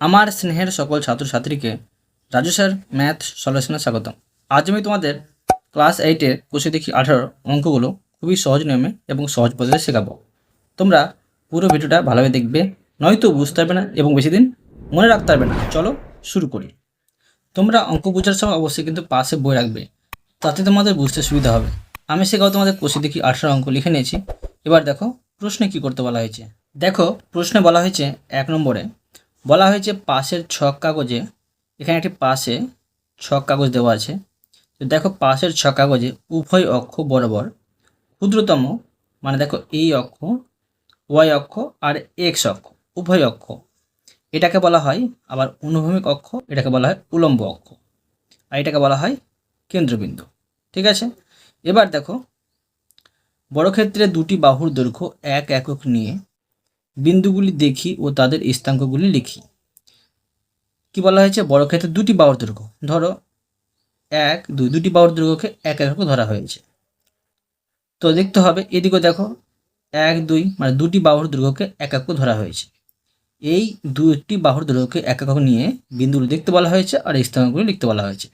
আমার স্নেহের সকল ছাত্রছাত্রীকে রাজু স্যার, ম্যাথ সলিউশনে স্বাগতম। আজ আমি তোমাদের ক্লাস এইটের কোষে দেখি আঠারো অঙ্কগুলো খুবই সহজ নিয়মে এবং সহজ পদ্ধতিতে শেখাবো। তোমরা পুরো ভিডিওটা ভালোভাবে দেখবে, নয়তো বুঝতে পারবে না এবং বেশি দিন মনে রাখতে পারবে না। চলো শুরু করি। তোমরা অঙ্ক বোঝার সময় অবশ্যই কিন্তু পাশে বই রাখবে, তাতে তোমাদের বুঝতে সুবিধা হবে। আমি শেখাও তোমাদের কোষে দেখি আঠারো অঙ্ক লিখে নিয়েছি। এবার দেখো প্রশ্নে কি করতে বলা হয়েছে? দেখো প্রশ্নে বলা হয়েছে এক নম্বরে বলা হয়েছে পাশের ছক কাগজে, এখানে একটি পাশে ছক কাগজ দেওয়া আছে। দেখো পাশের ছক কাগজে উভয় অক্ষ বরাবর ক্ষুদ্রতম মানে দেখো এই অক্ষ, ওয়াই অক্ষ আর এক্স অক্ষ, উভয় অক্ষ। এটাকে বলা হয় আবার অনুভূমিক অক্ষ, এটাকে বলা হয় উলম্ব অক্ষ। আর এটাকে বলা হয় কেন্দ্রবিন্দু। ঠিক আছে? এবার দেখো, বড়ক্ষেত্রে দুটি বাহুর দৈর্ঘ্য এক একক নিয়ে বিন্দুগুলি দেখি ও তাদের স্থাঙ্কগুলি লিখি। কি বলা হয়েছে? বড় ক্ষেত্রে দুটি বাহুর দৈর্ঘ্য। ধরো, এক, দুই, দুটি বাহুর দৈর্ঘ্যকে এক একক ধরা হয়েছে। তো দেখতে হবে এদিকেও দেখো, এক, দুই মানে দুটি বাহুর দৈর্ঘ্যকে এক একক ধরা হয়েছে। এই দুটি বাহুর দৈর্ঘ্যকে এক এক নিয়ে বিন্দুগুলি দেখতে বলা হয়েছে আর স্থানগুলি লিখতে বলা হয়েছে।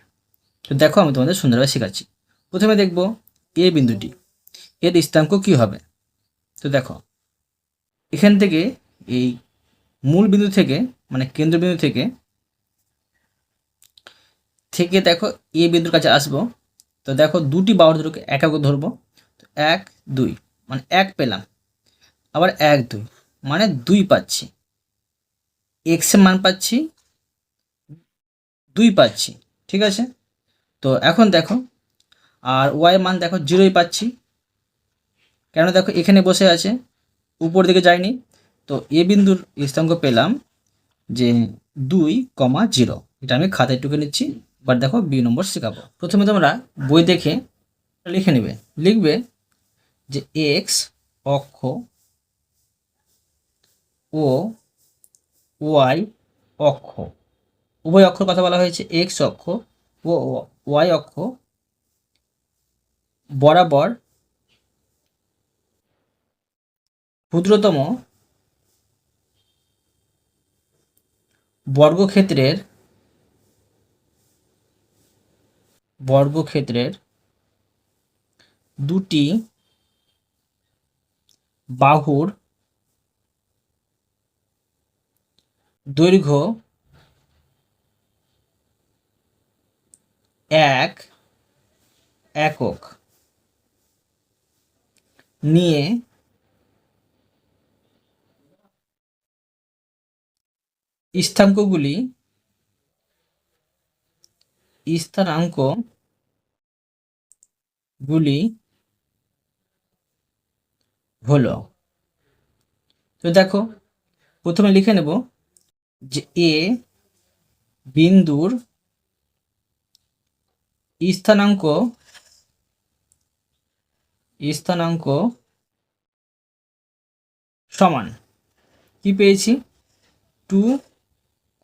তো দেখো, আমি তোমাদের সুন্দরভাবে শেখাচ্ছি। প্রথমে দেখব, এ বিন্দুটি, এর স্থানাঙ্ক কী হবে? তো দেখো এখান থেকে এই মূল বিন্দু থেকে মানে কেন্দ্রবিন্দু থেকে থেকে দেখো এ বিন্দুর কাছে আসব। তো দেখো দুটি বাহুর দৈর্ঘ্য এক ধরবো। তো এক, দুই মানে এক পেলাম। আবার এক, দুই মানে দুই পাচ্ছি। এক্সের মান পাচ্ছি, দুই পাচ্ছি, ঠিক আছে? তো এখন দেখো, আর ওয়াই মান দেখো জিরোই পাচ্ছি। কেন দেখো এখানে বসে আছে? উপর দিকে যায়নি। তো এ বিন্দুর স্থানাঙ্ক পেলাম যে দুই কমা জিরো। এটা আমি খাতায় টুকে নিচ্ছি, এবার দেখো বি নম্বর শেখাবো। প্রথমে তোমরা বই দেখে লিখে নেবে। লিখবে যে এক্স অক্ষ ও ওয়াই অক্ষ। উভয় অক্ষর কথা বলা হয়েছে এক্স অক্ষ ও ওয়াই অক্ষ বরাবর ক্ষুদ্রতম বর্গক্ষেত্রের বর্গক্ষেত্রের দুটি বাহুর দৈর্ঘ্য এক একক নিয়ে স্থানাঙ্কগুলি স্থানাঙ্ক গুলি হলো, তো দেখো, প্রথমে লিখে নেব যে এ বিন্দুর স্থানাঙ্ক স্থানাঙ্ক সমান, কি পেয়েছি? Two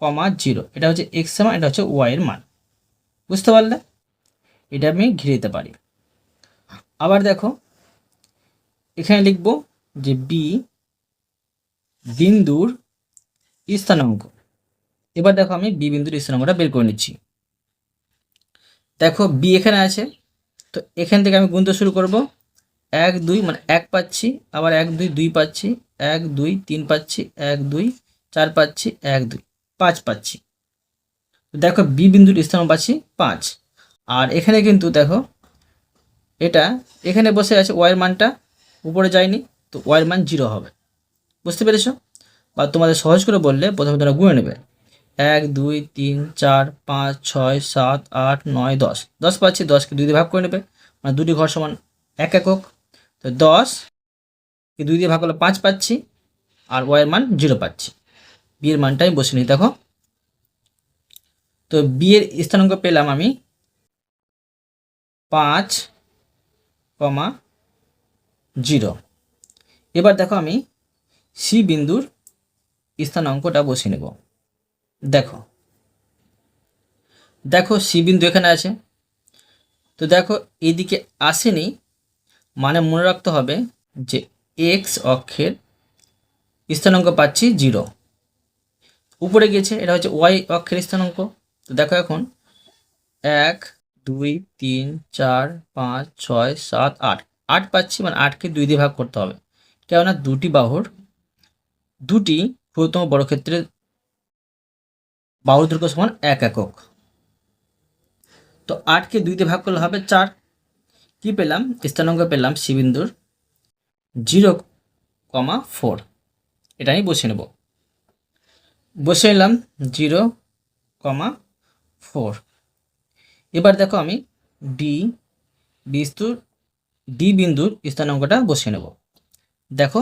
comma zero. এটা হচ্ছে এক্স মান এটা হচ্ছে ওয়াই এর মান। বুঝতে পারলে? এটা আমি ঘিরে দিতে পারি। আবার দেখো, এখানে লিখব যে বি বিন্দুর স্থানাঙ্ক। এবার দেখো আমি বি বিন্দুর স্থানাঙ্কটা বের করে নিচ্ছি। দেখো বি এখানে আছে, তো এখান থেকে আমি গুনতে শুরু করব। এক, দুই মানে এক পাচ্ছি, আবার এক, দুই দুই পাচ্ছি, এক, দুই, তিন পাচ্ছি, এক, দুই, চার পাচ্ছি, এক, দুই। পাঁচ পাচ্ছি। দেখো বি বিন্দুর স্থান পাচ্ছি পাঁচ। আর এখানে কিন্তু দেখো, এটা, এখানে বসে আছে ওয়াইয়ের মানটা, উপরে যায়নি, তো ওয়াইয়ের মান জিরো হবে। বুঝতে পেরেছ? বা তোমাদের সহজ করে বললে প্রথমে তোমরা গুনে নেবে। এক, দুই, তিন, চার, পাঁচ, ছয়, সাত, আট, নয়, দশ। দশ পাচ্ছি, দশকে দুই দিয়ে ভাগ করে নেবে। মানে দুটি ঘর সমান এক একক। তো দশ দুই দিয়ে ভাগ করলে পাঁচ পাচ্ছি, আর ওয়াইয়ের মান জিরো পাচ্ছি। বিয়ের মানটা আমি বসে নিই, দেখো। তো বিয়ের স্থানাঙ্ক পেলাম আমি পাঁচ কমা জিরো। এবার দেখো আমি সি বিন্দুর স্থানাঙ্কটা বসে নেব। দেখো। দেখো সি বিন্দু এখানে আছে। তো দেখো এদিকে আসেনি মানে মনে রাখতে হবে যে এক্স অক্ষের স্থানাঙ্ক পাচ্ছি জিরো। উপরে গিয়েছে, এটা হচ্ছে ওয়াই অক্ষের স্থানাঙ্ক তো দেখো এখন, এক, দুই, তিন, চার, পাঁচ, ছয়, সাত, আট। আট পাচ্ছি মানে আটকে দুই দিয়ে ভাগ করতে হবে। কেননা দুটি বাহুর, দুটি ক্ষুদ্রতম বর্গক্ষেত্রের বাহুর দৈর্ঘ্য সমান এক একক। তো আটকে দুইতে ভাগ করলে হবে চার। কি পেলাম? স্থানাঙ্ক পেলাম সি বিন্দুর জিরো কমা ফোর। এটা আমি বসে নেব। বসে নিলাম জিরো কমা ফোর। এবার দেখো আমি ডি বিস্তুর, ডি বিন্দুর স্থানাঙ্কটা বসিয়ে নেব। দেখো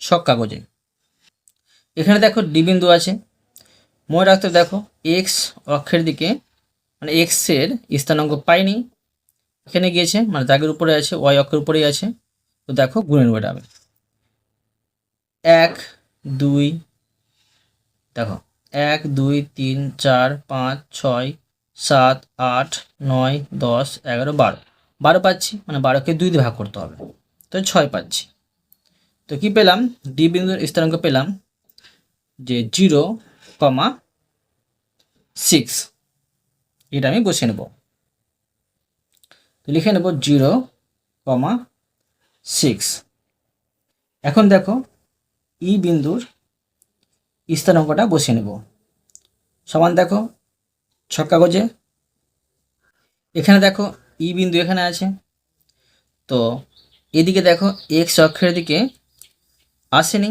ছক কাগজে। এখানে দেখো ডি বিন্দু আছে। মনে রাখতে দেখো এক্স অক্ষের দিকে মানে এক্সের স্থানাঙ্ক পাইনি। এখানে গিয়েছে মানে দাগের উপরে আছে ওয়াই অক্ষের উপরেই আছে। তো দেখো গুণে নেব এটা এক, দুই দেখো, এক, দুই, তিন, চার, পাঁচ, ছয়, সাত, আট, নয়, দশ, এগারো, বারো। বারো পাচ্ছি মানে বারোকে দুই দিয়ে ভাগ করতে হবে। তো ছয় পাচ্ছি। তো কি পেলাম? ডি বিন্দুর স্থানাঙ্ক পেলাম যে জিরো কমা সিক্স। এটা আমি বসে নেব। তো লিখে নেব জিরো কমা সিক্স। এখন দেখো ই বিন্দুর স্থানাঙ্কটা বসিয়ে নেব। সমান দেখো ছক কাগজে। এখানে দেখো ই বিন্দু এখানে আছে। তো এদিকে দেখো এক্স অক্ষের দিকে আসেনি।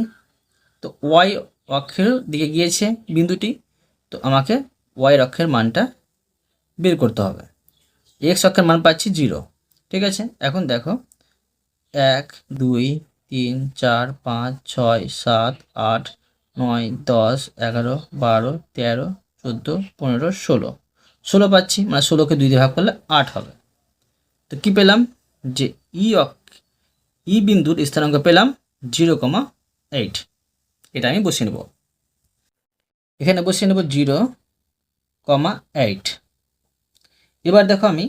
তো ওয়াই অক্ষের দিকে গিয়েছে বিন্দুটি। তো আমাকে ওয়াই অক্ষের মানটা বের করতে হবে। এক্স অক্ষের মান পাচ্ছি জিরো ঠিক আছে? এখন দেখো এক, দুই, তিন, চার, পাঁচ, ছয়, সাত, আট নয়, দশ, এগারো, বারো, তেরো, চোদ্দ, পনেরো, ষোলো। ষোলো পাচ্ছি মানে ষোলোকে দুই দিয়ে ভাগ করলে আট হবে। তো কী পেলাম? যে ই ই বিন্দুর স্থানাঙ্ক পেলাম জিরো কমা এইট। এটা আমি বসিয়ে নেব। এখানে বসিয়ে নেব জিরো কমা এইট। এবার দেখো আমি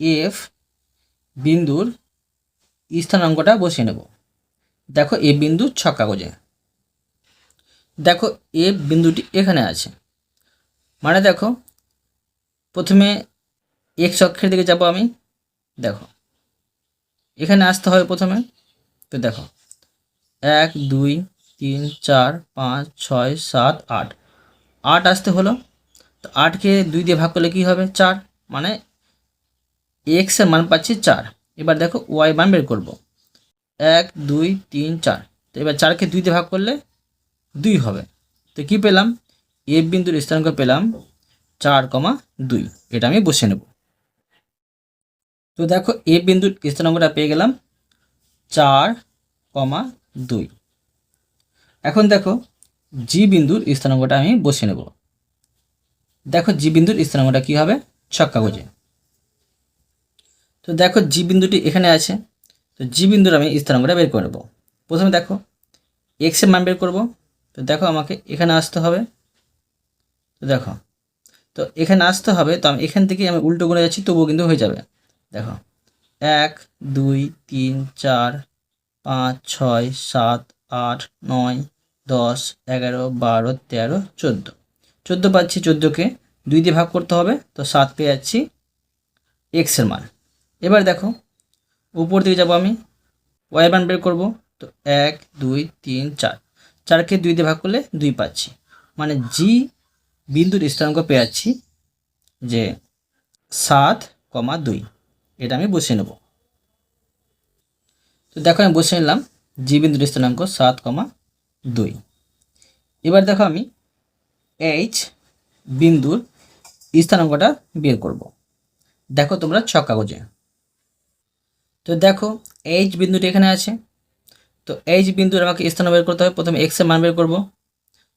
এফ বিন্দুর স্থানাঙ্কটা বসিয়ে নেব। দেখো এ বিন্দু ছক কাগজে দেখো এ বিন্দুটি এখানে আছে। মানে দেখো, প্রথমে এক্স অক্ষের দিকে যাব আমি, দেখো। এখানে আসতে হবে প্রথমে, তো দেখো, এক, দুই, তিন, চার, পাঁচ, ছয়, সাত, আট। আট আসতে হলো, তো আটকে দুই দিয়ে ভাগ করলে কী হবে? চার। মানে এক্সের মান পাচ্ছি চার। এবার দেখো ওয়াই মান বের করব। এক, দুই, তিন, চার। তো এবার চারকে দুই দিয়ে ভাগ করলে দুই হবে। তো কি পেলাম? এ বিন্দুর স্থানাঙ্ক পেলাম চার কমা দুই। এটা আমি বসে নেব। তো দেখো, এ বিন্দুর স্থানাঙ্কটা পেয়ে গেলাম চার কমা দুই। এখন দেখো, জি বিন্দুর স্থানাঙ্কটা আমি বসে নেব। দেখো, জি বিন্দুর স্থানাঙ্কটা কী হবে? ছক কাগজে। তো দেখো, জি বিন্দুটি এখানে আছে। তো জি বিন্দুর আমি স্থানাঙ্কটা বের করে নেব। প্রথমে দেখো এক্সের মান বের করব। তো দেখো আমাকে এখানে আসতে হবে। তো দেখো, তো এখানে আসতে হবে, তো আমি এখান থেকে আমি উল্টো করে যাচ্ছি, তবুও কিন্তু হয়ে যাবে। দেখো, এক, দুই, তিন, চার, পাঁচ, ছয়, সাত, আট, নয়, দশ, এগারো, বারো, তেরো, চোদ্দ। চোদ্দ পাচ্ছি চোদ্দোকে, দুই দিয়ে ভাগ করতে হবে, তো সাত পেয়ে যাচ্ছি এক্সের মান। এবার দেখো, উপর দিকে যাব আমি ওয়াই মান বের করব, তো এক, দুই, তিন, চার। চারকে দুই দিয়ে ভাগ করলে দুই পাচ্ছি। মানে জি বিন্দুর স্থানাঙ্ক পেয়ে যাচ্ছি যে সাত কমা দুই। এটা আমি বসিয়ে নেব। তো দেখো আমি বসে নিলাম জি বিন্দুর স্থানাঙ্ক সাত কমা দুই। এবার দেখো আমি এইচ বিন্দুর স্থানাঙ্কটা বের করব। দেখো তোমরা ছক কাগজে। তো দেখো এইচ বিন্দুটি এখানে আছে। তো এইচ বিন্দুর আমাকে স্থান বের করতে হবে, প্রথমে এক্সের মান বের করব।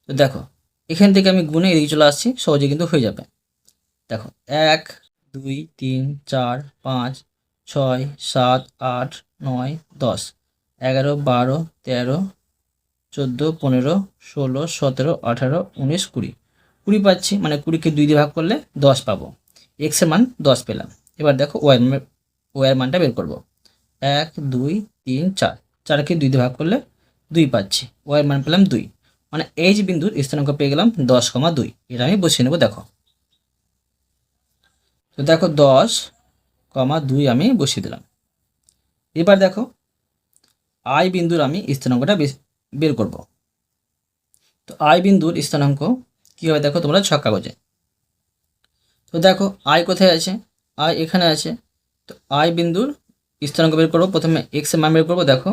তো দেখো, এখান থেকে আমি গুণে এদিকে চলে আসছি, সহজে কিন্তু হয়ে যাবে। দেখো, এক, দুই, তিন, চার, পাঁচ, ছয়, সাত, আট, নয়, দশ, এগারো, বারো, তেরো, চোদ্দ, পনেরো, ষোলো, সতেরো, আঠারো, উনিশ, কুড়ি। কুড়ি পাচ্ছি মানে কুড়িকে দুই দিয়ে ভাগ করলে দশ পাবো। এক্সের মান দশ পেলাম। এবার দেখো ওয়াই ওয়ার মানটা বের করব। এক, দুই, তিন, চার। চারকে দুই দিয়ে ভাগ করলে দুই পাচ্ছি। ওয়াই মান পেলাম দুই। মানে এইচ বিন্দুর স্থানাঙ্ক পেয়ে গেলাম দশ কমা দুই। এটা আমি বসিয়ে নেব, দেখো। তো দেখো দশ কমা দুই আমি বসিয়ে দিলাম। এবার দেখো আই বিন্দুর আমি স্থানাঙ্কটা বের করব। তো আই বিন্দুর স্থানাঙ্ক কী হবে দেখো তোমরা ছক কাগজে। তো দেখো আই কোথায় আছে? আই এখানে আছে। তো আই বিন্দুর স্থানাঙ্ক বের করব, প্রথমে এক্সের মান বের করব, দেখো।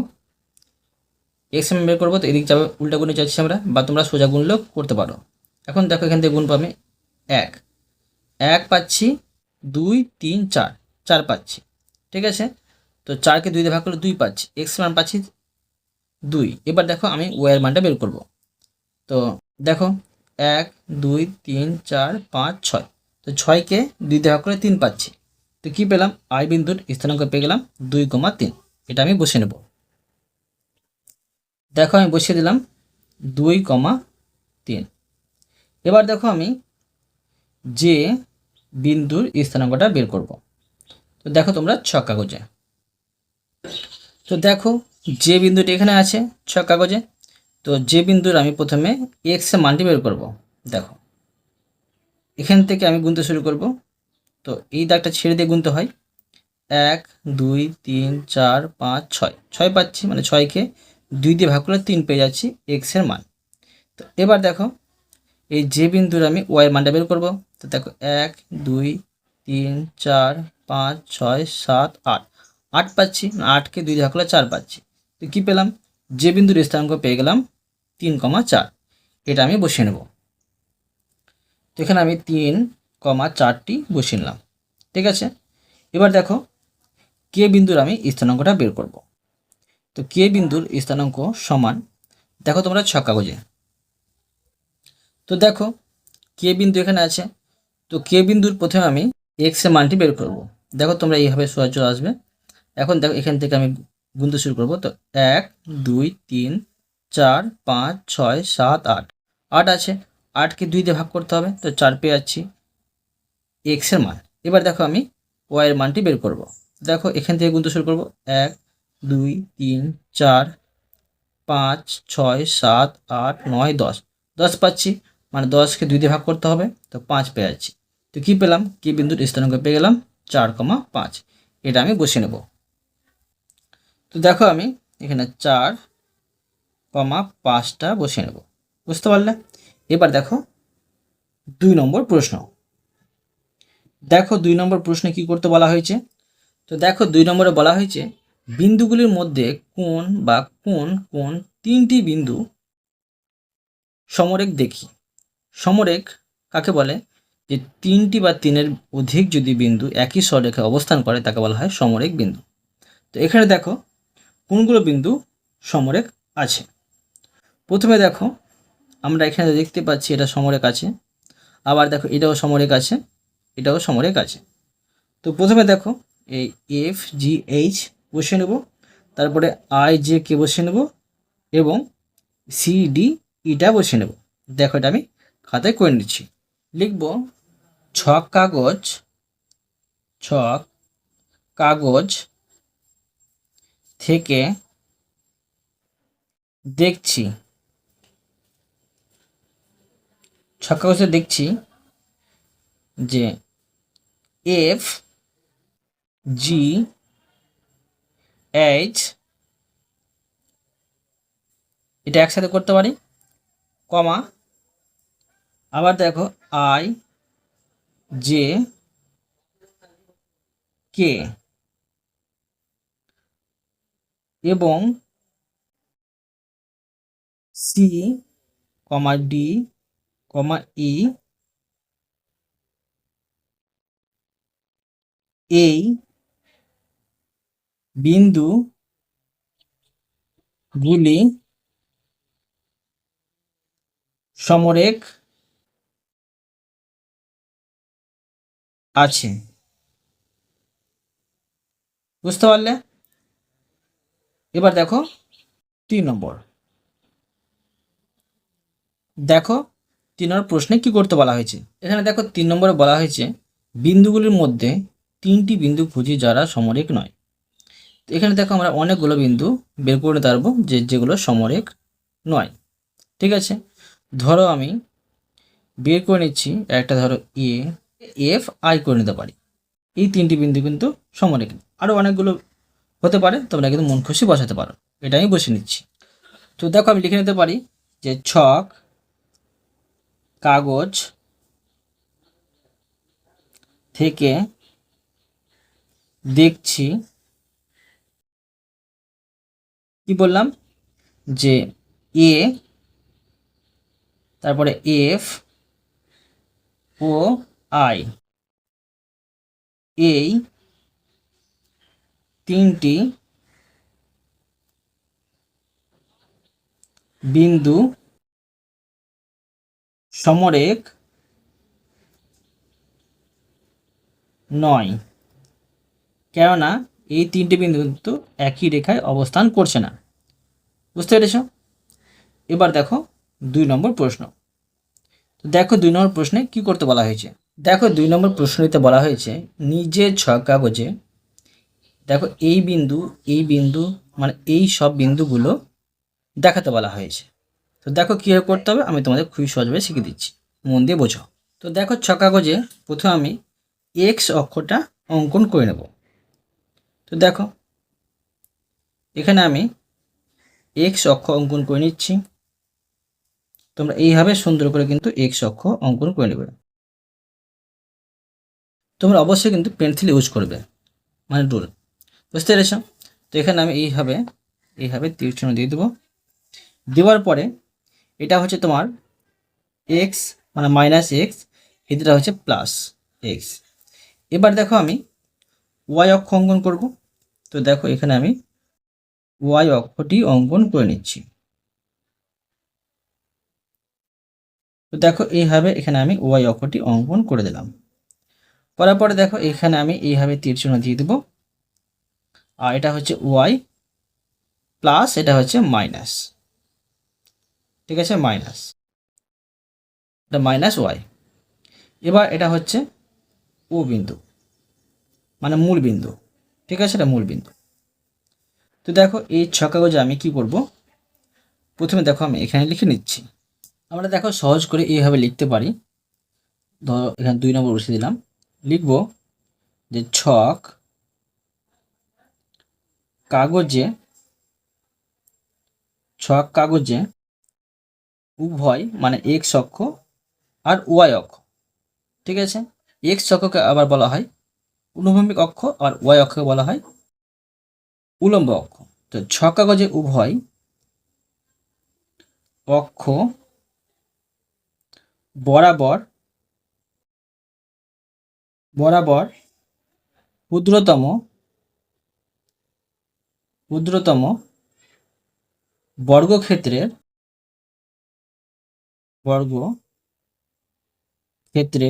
এক্সের মান বের করব, তো এদিক যাবে, উল্টা গুণে যাচ্ছি আমরা, বা তোমরা সোজা গুণলেও করতে পারো। এখন দেখো এখান থেকে গুণ পাবে এক। এক পাচ্ছি, দুই, তিন, চার। চার পাচ্ছি। ঠিক আছে? তো চারকে দুই দিয়ে ভাগ করলে দুই পাচ্ছি। এক্স মান পাচ্ছি দুই। এবার দেখো আমি ওয়ের মানটা বের করব। তো দেখো, এক, দুই, তিন, চার, পাঁচ, ছয়। তো ছয়কে দুই দিয়ে ভাগ করে তিন পাচ্ছি। তো কী পেলাম? আই বিন্দুর স্থানাঙ্ক পেয়ে গেলাম দুই কমা তিন। এটা আমি বসে নেব। দেখো আমি বসিয়ে দিলাম দুই কমা তিন। এবার দেখো আমি যে বিন্দুর স্থানাঙ্কটা বের করব। তো দেখো তোমরা ছক কাগজে। তো দেখো যে বিন্দুটি এখানে আছে ছক কাগজে, তো যে বিন্দুর আমি প্রথমে এক্সের মানটি বের করব। দেখো, এখান থেকে আমি গুনতে শুরু করব। তো এই দাগটা ছেড়ে দিয়ে গুনতে হয়। এক, দুই, তিন, চার, পাঁচ, ছয়। ছয় পাচ্ছি মানে ছয়কে দুই দিয়ে ভাগ করলে তিন পেয়ে যাচ্ছি এক্সের মান। তো এবার দেখো, এই যে বিন্দুর আমি ওয়াই মানটা বের করব। তো দেখো, এক, দুই, তিন, চার, পাঁচ, ছয়, সাত, আট। আট পাচ্ছি, আটকে দুই ভাগ করলে চার পাচ্ছি। তো কী পেলাম? যে বিন্দুর স্থানাঙ্ক পেয়ে গেলাম তিন কমা চার। এটা আমি বসিয়ে নেব। তো এখানে আমি তিন কমা চারটি বসিয়ে নিলাম। ঠিক আছে? এবার দেখো, কে বিন্দুর আমি স্থানাঙ্কটা বের করব? তো কে বিন্দুর স্থানাঙ্ক সমান? দেখো তোমরা ছক কাগজে। তো দেখো, কে বিন্দু এখানে আছে? তো কে বিন্দুর প্রথমে আমি এক্সের মানটি বের করব। দেখো তোমরা এইভাবে চলে আসবে। এখন দেখো এখান থেকে আমি গুনতে শুরু করব। তো এক, দুই, তিন, চার, পাঁচ, ছয়, সাত, আট। আট আছে। আটকে দুই দিয়ে ভাগ করতে হবে। তো চার পেয়ে যাচ্ছি এক্সের মান। এবার দেখো আমি ওয়াই এর মানটি বের করব। দেখো এখান থেকে গুনতে শুরু করব। এক দুই, তিন, চার, পাঁচ, ছয়, সাত, আট, নয়, দশ। দশ পাচ্ছি মানে দশকে দুই দিয়ে ভাগ করতে হবে, তো পাঁচ পেয়ে যাচ্ছি। তো কী পেলাম? কি বিন্দুর স্থানাঙ্ক পেয়ে গেলাম? চার কমা পাঁচ। এটা আমি বসে নেব। তো দেখো আমি এখানে চার কমা পাঁচটা বসে নেব। বুঝতে পারলে? এবার দেখো, দুই নম্বর প্রশ্ন। দেখো দুই নম্বর প্রশ্নে কি করতে বলা হয়েছে? তো দেখো দুই নম্বরে বলা হয়েছে বিন্দুগুলির মধ্যে কোন বা কোন কোন তিনটি বিন্দু সমরেখ দেখি। সমরেখ কাকে বলে? যে তিনটি বা তিনের অধিক যদি বিন্দু একই সরেখায় অবস্থান করে, তাকে বলা হয় সমরেখ বিন্দু। তো এখানে দেখো কোনগুলো বিন্দু সমরেখ আছে। প্রথমে দেখো, আমরা এখানে দেখতে পাচ্ছি, এটা সমরেখ আছে। আবার দেখো, এটাও সমরেখ আছে, এটাও সমরেখ আছে। তো প্রথমে দেখো, এই এফ জি এইচ বসিয়ে নেব। তারপরে আই জে কে বসিয়ে নেব এবং সি ডি ইটা বসিয়ে নেব। দেখো এটা আমি খাতায় করে নিচ্ছি। লিখব ছক কাগজ ছক কাগজ থেকে দেখছি, ছক কাগজে দেখছি যে এফ জি এইচ এটা একসাথে করতে পারি, কমা। আবার দেখো আই জে কে এবং সি কমা ডি কমা ই এই বিন্দু গুলি সমরেখ আছে। বুঝতে পারলে? এবার দেখো তিন নম্বর। দেখো তিন নম্বর প্রশ্নে কি করতে বলা হয়েছে? এখানে দেখো তিন নম্বরে বলা হয়েছে, বিন্দুগুলির মধ্যে তিনটি বিন্দু খুঁজি যারা সমরেখ নয়। এখানে দেখো আমরা অনেকগুলো বিন্দু বের করে পারব, যে যেগুলো সমরেখ নয়। ঠিক আছে? ধরো আমি বের করে নিচ্ছি, একটা ধরো এ এফ আই করে নিতে পারি। এই তিনটি বিন্দু কিন্তু সমরেখা। আরও অনেকগুলো হতে পারে, তোমরা কিন্তু মন খুশি বসাতে পারো। এটা আমি বসে নিচ্ছি। তো দেখো আমি লিখে নিতে পারি যে ছক, কাগজ থেকে দেখছি কি বললাম? যে এ তারপরে এফ ও আই এই তিনটি বিন্দু সমরেখ নয়। কেননা এই তিনটি বিন্দু কিন্তু একই রেখায় অবস্থান করছে না। বুঝতে পেরেছ? এবার দেখো দুই নম্বর প্রশ্ন। তো দেখো দুই নম্বর প্রশ্নে কি করতে বলা হয়েছে? দেখো দুই নম্বর প্রশ্নটিতে বলা হয়েছে, নিজের ছক কাগজে দেখো এই বিন্দু এই বিন্দু মানে এই সব বিন্দুগুলো দেখাতে বলা হয়েছে। তো দেখো কীভাবে করতে হবে? আমি তোমাদের খুবই সহজভাবে শিখিয়ে দিচ্ছি। মন দিয়ে বোঝো। তো দেখো ছক কাগজে প্রথমে আমি এক্স অক্ষটা অঙ্কন করে নেব। তো দেখো, এখানে আমি এক্স অক্ষ অঙ্কন করে নিচ্ছি। তোমরা এইভাবে সুন্দর করে কিন্তু এক্স অক্ষ অঙ্কন করে নেবে। তোমরা অবশ্যই কিন্তু পেন্সিল ইউজ করবে মানে রুল বুঝতে পেরেছ? তো এখানে আমি এইভাবে এইভাবে তীর চিহ্ন দিয়ে দেবো। দেওয়ার পরে এটা হচ্ছে তোমার এক্স মানে মাইনাস এক্স এটা হচ্ছে প্লাস এক্স এবার দেখো আমি ওয়াই অক্ষ অঙ্কন করব। তো দেখো এখানে আমি ওয়াই অক্ষটি অঙ্কন করে নিচ্ছি। তো দেখো এইভাবে এখানে আমি ওয়াই অক্ষটি অঙ্কন করে দিলাম। করার পরে দেখো এখানে আমি এইভাবে তীর দিয়ে দেবো। আর এটা হচ্ছে ওয়াই প্লাস এটা হচ্ছে মাইনাস ঠিক আছে? মাইনাস এটা মাইনাস ওয়াই এবার এটা হচ্ছে ও বিন্দু মানে মূল বিন্দু। ঠিক আছে, এটা মূল বিন্দু। তো দেখো, এই ছ কাগজে আমি কি করব? প্রথমে দেখো, আমি এখানে লিখে নিচ্ছি। আমরা দেখো, সহজ করে এইভাবে লিখতে পারি। ধরো, এখানে দুই নম্বর বসে দিলাম। লিখব যে ছক কাগজে ছক কাগজে উভয় মানে এক্স অক্ষ আর ওয়াই অক্ষ। ঠিক আছে? এক্স অক্ষকে আবার বলা হয় অনুভূমিক অক্ষ আর ওয়াই অক্ষকে বলা হয় উলম্ব অক্ষ। তো ছ কাগজে উভয় অক্ষ বরাবর বরাবর ক্ষুদ্রতম ক্ষুদ্রতম বর্গক্ষেত্রের বর্গ ক্ষেত্রে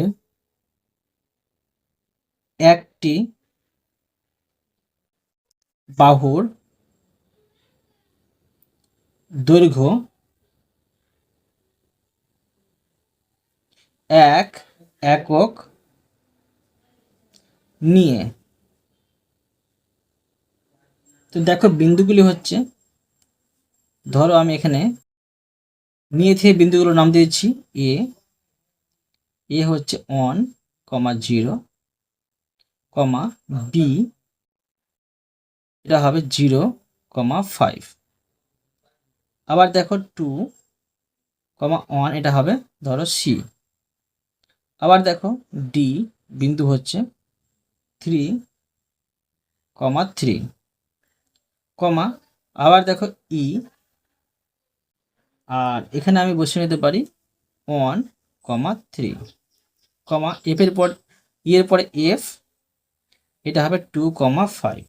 একটি বাহুর দৈর্ঘ্য এক একক নিয়ে। তো দেখো বিন্দুগুলি হচ্ছে, ধরো আমি এখানে নিয়ে থেকে বিন্দুগুলোর নাম দিয়েছি, এ এ হচ্ছে one comma zero comma B এটা হবে জিরো কমা ফাইভ আবার দেখো টু কমা ওয়ান এটা হবে ধরো সি আবার দেখো ডি বিন্দু হচ্ছে থ্রি কমা থ্রি কমা, আবার দেখো ই আর এখানে আমি বসে নিতে পারি ওয়ান কমা থ্রি কমা এফের পর ই এর পরে এফ এটা হবে টু কমা ফাইভ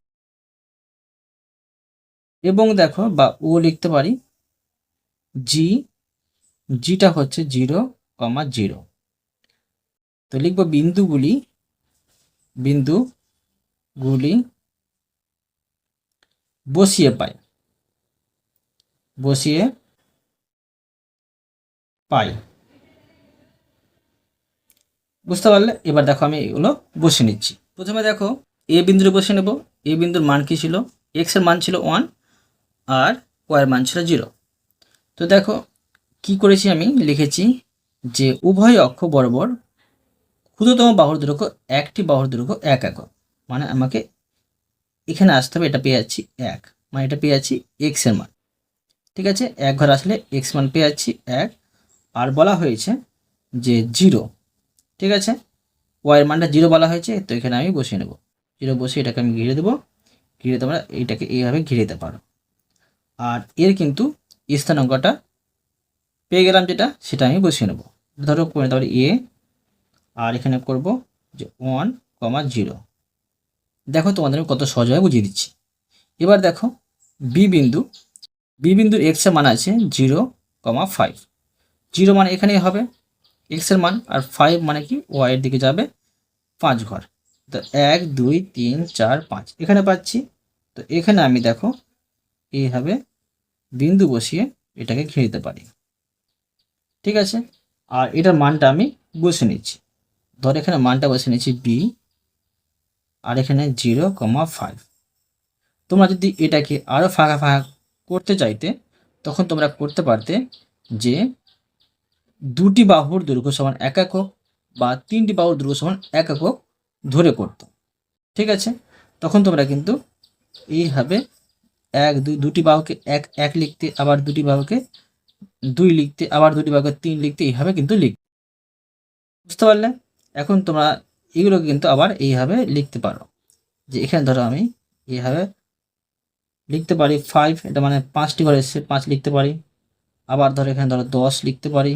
এবং দেখো বা ও লিখতে পারি জি জিটা হচ্ছে জিরো কমা জিরো তো লিখব বিন্দুগুলি বিন্দুগুলি বসিয়ে পাই বসিয়ে পাই। বুঝতে পারলে? এবার দেখো আমি এগুলো বসে নিচ্ছি। প্রথমে দেখো, এ বিন্দুর বসে নেব। এ বিন্দুর মান কী ছিল? এক্সের মান ছিল ওয়ান আর ওয়াইয়ের মান ছিল জিরো তো দেখো, কি করেছি আমি? লিখেছি যে উভয় অক্ষ বরাবর ক্ষুদ্রতম বাহুর দৈর্ঘ্য একটি, বাহুর দৈর্ঘ্য এক একক। মানে আমাকে এখানে আসতে হবে, এটা পেয়ে যাচ্ছি এক। মানে এটা পেয়ে যাচ্ছি এক্সের মান। ঠিক আছে? এক ঘর আসলে এক্স মান পেয়ে যাচ্ছি এক। আর বলা হয়েছে যে জিরো ঠিক আছে? ওয়াইয়ের মানটা জিরো বলা হয়েছে, তো এখানে আমি বসিয়ে নেব। জিরো বসিয়ে এটাকে আমি ঘিরে দেবো। ঘিরে তোমরা এইটাকে এইভাবে ঘিরে দিতে পারো। আর এর কিন্তু স্থানাঙ্কটা পেয়ে গেলাম যেটা, সেটা আমি বসিয়ে নেব। ধরো করে নিতে পারি এ আর এখানে করব যে ওয়ান কমা জিরো দেখো তোমাদের কত সহজভাবে বুঝিয়ে দিচ্ছি। এবার দেখো বি বিন্দু বি বিন্দুর এক্সের মান আছে জিরো কমা ফাইভ জিরো মানে এখানেই হবে। এক্সের মান আর ফাইভ মানে কি? ওয়াইয়ের দিকে যাবে পাঁচ ঘর। তো এক, দুই, তিন, চার, পাঁচ। এখানে পাচ্ছি। তো এখানে আমি দেখো, এইভাবে বিন্দু বসিয়ে এটাকে ঘিরে দিতে পারি। ঠিক আছে? আর এটার মানটা আমি বসে নিচ্ছি। ধর এখানে মানটা বসে নিচ্ছি বি আর এখানে জিরো কমা ফাইভ তোমরা যদি এটাকে আরও ফাঁকা ফাঁকা করতে চাইতে, তখন তোমরা করতে পারতে যে দুটি বাহুর দৈর্ঘ্য সমান এক একক বা তিনটি বাহুর দৈর্ঘ্য সমান এক একক ধরে করতো। ঠিক আছে? তখন তোমরা কিন্তু এইভাবে এক, দুই, দুটি বাহুকে এক এক লিখতে, আবার দুটি বাহুকে দুই লিখতে, আবার দুটি বাহুকে তিন লিখতে এইভাবে কিন্তু লিখ বুঝতে পারলে? এখন তোমরা এগুলোকে কিন্তু আবার এইভাবে লিখতে পারো। যে এখানে ধরো আমি এইভাবে লিখতে পারি ফাইভ এটা মানে পাঁচটি ঘরে এসছে পাঁচ লিখতে পারি। আবার ধরো এখানে ধরো দশ লিখতে পারি।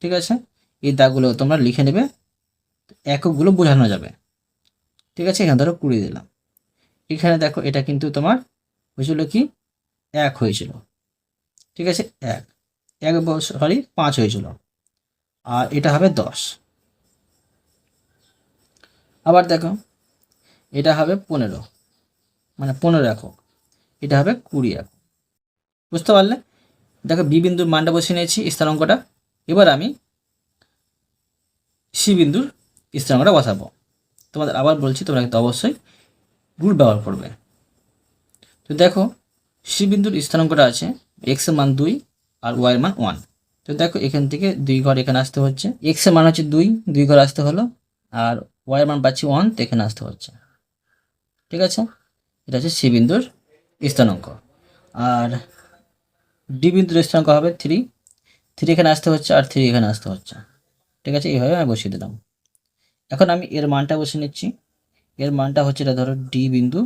ঠিক আছে? এই দাগগুলো তোমরা লিখে নেবে, এককগুলো বোঝানো যাবে। ঠিক আছে? এখানে ধরো কুড়ি দিলাম। এখানে দেখো, এটা কিন্তু তোমার হয়েছিল কি? এক হয়েছিল। ঠিক আছে? এক। এক সরি পাঁচ হয়েছিল। আর এটা হবে দশ। আবার দেখো, এটা হবে পনেরো। মানে পনেরো একক। এটা হবে কুড়ি একক। বুঝতে পারলে? দেখো, বি বিন্দুর মানটা বসে নিয়েছি স্থানাঙ্কটা এবার আমি সি বিন্দুর স্থানাঙ্কটা বসাবো। তোমাদের আবার বলছি, তোমরা কিন্তু অবশ্যই রুল ব্যবহার করবে। তো দেখো, সি বিন্দুর স্থানাঙ্কটা আছে এক্সের মান দুই আর ওয়াই এর মান ওয়ান তো দেখো, এখান থেকে দুই ঘর এখানে আসতে হচ্ছে। এক্সের মান হচ্ছে দুই দুই ঘর আসতে হলো, আর ওয়াই এর মান পাচ্ছি ওয়ান তো এখানে আসতে হচ্ছে। ঠিক আছে? এটা হচ্ছে সি বিন্দুর স্থানাঙ্ক। আর ডি বিন্দুর স্থানাঙ্ক হবে থ্রি থ্রি এখানে আসতে হচ্ছে আর থ্রি এখানে আসতে হচ্ছে। ঠিক আছে? এইভাবে আমি বসিয়ে দিলাম। এখন আমি এর মানটা বসিয়ে নিচ্ছি। এর মানটা হচ্ছে এটা ধরো ডি বিন্দু,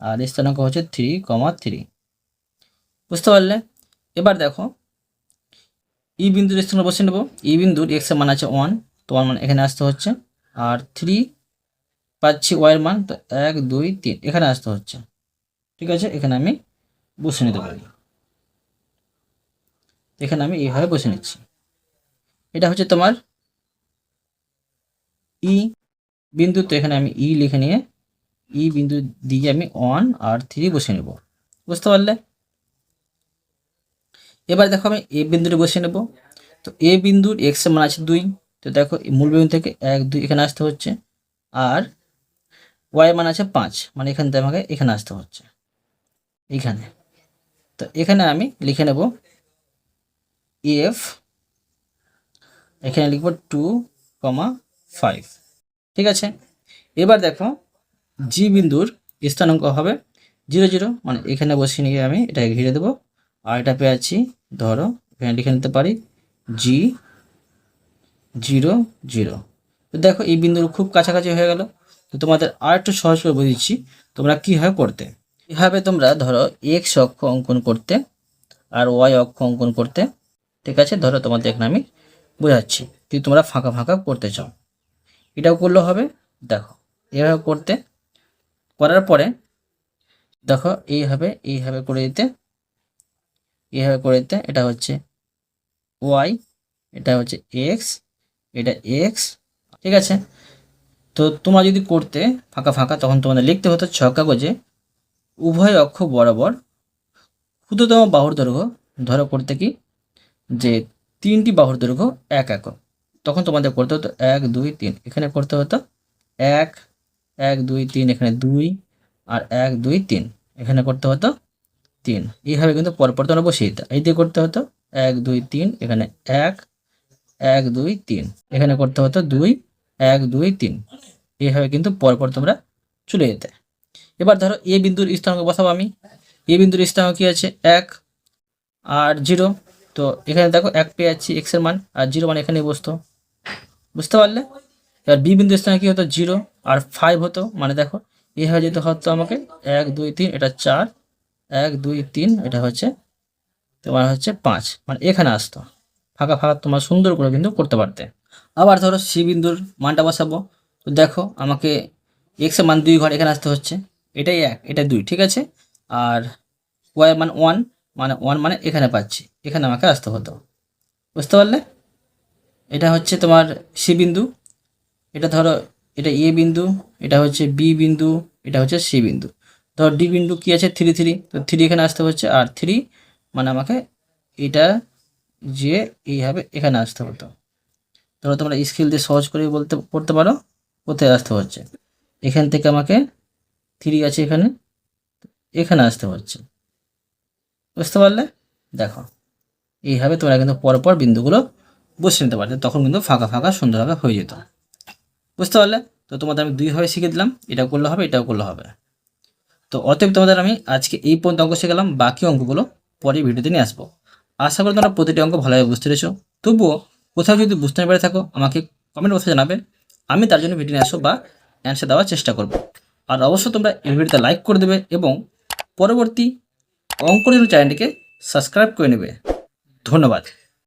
আর স্থানাঙ্ক হচ্ছে থ্রি কমা থ্রি বুঝতে পারলে? এবার দেখো ই বিন্দুর স্থানাঙ্ক বসিয়ে নেব। ই বিন্দুর এক্সের মান আছে ওয়ান তোমার মান এখানে আসতে হচ্ছে। আর থ্রি পাচ্ছি ওয়াইয়ের মান, তো এক, দুই, তিন, এখানে আসতে হচ্ছে। ঠিক আছে? এখানে আমি বসে নিতে পারি। এখানে আমি এইভাবে বসে নিচ্ছি। এটা হচ্ছে তোমার ই বিন্দু, তো এখানে আমি ই লিখে নিয়ে ই বিন্দু দিয়ে আমি ওয়ান আর থ্রি বসে নেব। বুঝতে পারলে? এবার দেখো আমি এ বিন্দুটি বসে নেব। তো এ বিন্দুর এক্স মান আছে দুই। তো দেখো মূল বিন্দু থেকে এক, দুই এখানে আসতে হচ্ছে। আর ওয়াই মান আছে পাঁচ। মানে এখান থেকে আমাকে এখানে আসতে হচ্ছে। এখানে তো এখানে আমি লিখে নেব এফ এখানে লিখব টু কমা ফাইভ ঠিক আছে? এবার দেখো জি বিন্দুর স্থানাঙ্ক হবে জিরো জিরো মানে এখানে বসিয়ে নিয়ে আমি এটাকে ঘিরে দেবো। আর এটা পেয়ে আছি ধরো, এখানে লিখে নিতে পারি জি জিরো জিরো দেখো, এই বিন্দুর খুব কাছাকাছি হয়ে গেল। তো তোমাদের আর একটু সহজ করে বুঝিয়েছি তোমরা কীভাবে করতে? এভাবে তোমরা, ধরো এক্স অক্ষ অঙ্কন করতে আর ওয়াই অক্ষ অঙ্কন করতে ঠিক আছে? ধরো তোমাদের এখানে আমি বোঝাচ্ছি। যদি তোমরা ফাঁকা ফাঁকা করতে চাও। এটাও করলে হবে। দেখো, এভাবে করতে, করার পরে দেখো, এইভাবে এইভাবে করে দিতে, এইভাবে করে দিতে, এটা হচ্ছে ওয়াই এটা হচ্ছে এক্স এটা এক্স ঠিক আছে? তো তোমরা যদি করতে ফাঁকা ফাঁকা, তখন তোমাদের লিখতে হতো ছ কাগজে, উভয় অক্ষ বরাবর ক্ষুদ্রতম বাহুর দৈর্ঘ্য। ধরো করতে কি? যে তিনটি বাহুর দৈর্ঘ্য এক একক। তখন তোমাদের করতে হতো এক, দুই, তিন। এখানে করতে হতো এক এক, দুই, তিন, এখানে দুই আর এক, দুই, তিন। এখানে করতে হতো তিন। এইভাবে কিন্তু পরপর তোমরা বসিয়ে দিতে। এই দিয়ে করতে হতো এক, দুই, তিন, এখানে এক এক, দুই, তিন। এখানে করতে হতো দুই, এক, দুই, তিন। এইভাবে কিন্তু পরপর তোমরা চলে যেতে। এবার ধরো এ বিন্দুর স্থানাঙ্ক বসাবো আমি। এ বিন্দুর স্থানাঙ্ক কি আছে? এক আর জিরো। তো এখানে দেখো এক পেয়ে যাচ্ছি এক্সের মান আর জিরো মান এখানে বসতো। বুঝতে পারলে? এবার বি বিন্দুর স্থানে কি হতো? জিরো আর ফাইভ হতো। মানে দেখো এইভাবে যেতে হতো আমাকে এক, দুই, তিন, এটা চার, এক, দুই, তিন, এটা হচ্ছে তোমার হচ্ছে পাঁচ। মানে এখানে আসতো। ফাঁকা ফাঁকা তোমার সুন্দর করে কিন্তু করতে পারতে। আবার ধরো সি বিন্দুর মানটা বসাবো। তো দেখো, আমাকে এক্সের মান দুই ঘর এখানে আসতে হচ্ছে। এটাই এক, এটা দুই, ঠিক আছে? আর ওয়াই মান ওয়ান মানে ওয়ান মানে এখানে পাচ্ছি। এখানে আমাকে আসতে হতো। বুঝতে পারলে? এটা হচ্ছে তোমার সি বিন্দু। এটা ধরো, এটা এ বিন্দু, এটা হচ্ছে বি বিন্দু, এটা হচ্ছে সি বিন্দু। ধরো ডি বিন্দু কি আছে? Three three. তো থ্রি এখানে আসতে হচ্ছে আর থ্রি মানে আমাকে এটা যে এইভাবে এখানে আসতে হতো। ধরো তোমরা স্কেল দিয়ে সহজ করে বলতে, পড়তে পারো কোথায় আসতে হচ্ছে। এখান থেকে আমাকে থ্রি আছে এখানে এখানে আসতে হচ্ছে। বুঝতে পারলে? দেখো, এইভাবে তোমরা কিন্তু পরপর বিন্দুগুলো বসে নিতে পারতে, তখন কিন্তু ফাঁকা ফাঁকা সুন্দরভাবে হয়ে যেত। বুঝতে পারলে? তো তোমাদের আমি দুইভাবে শিখে দিলাম, এটাও করলে হবে, এটাও করলে হবে। তো অতএব তোমাদের আমি আজকে এই পর্যন্ত অঙ্ক শিখালাম, বাকি অঙ্কগুলো পরে ভিডিওতে নিয়ে আসব। আশা করি তোমরা প্রতিটি অঙ্ক ভালোভাবে বুঝতে পেরেছ। তবুও কোথাও যদি বুঝতে না পেরে থাকো, আমাকে কমেন্ট বক্সে জানাবে, আমি তার জন্য ভিডিও নিয়ে আসব বা অ্যান্সার দেওয়ার চেষ্টা করব। আর অবশ্যই তোমরা এই ভিডিওতে লাইক করে দেবে এবং পরবর্তী অঙ্ক চ্যানেলটিকে সাবস্ক্রাইব করে নেবে। ধন্যবাদ।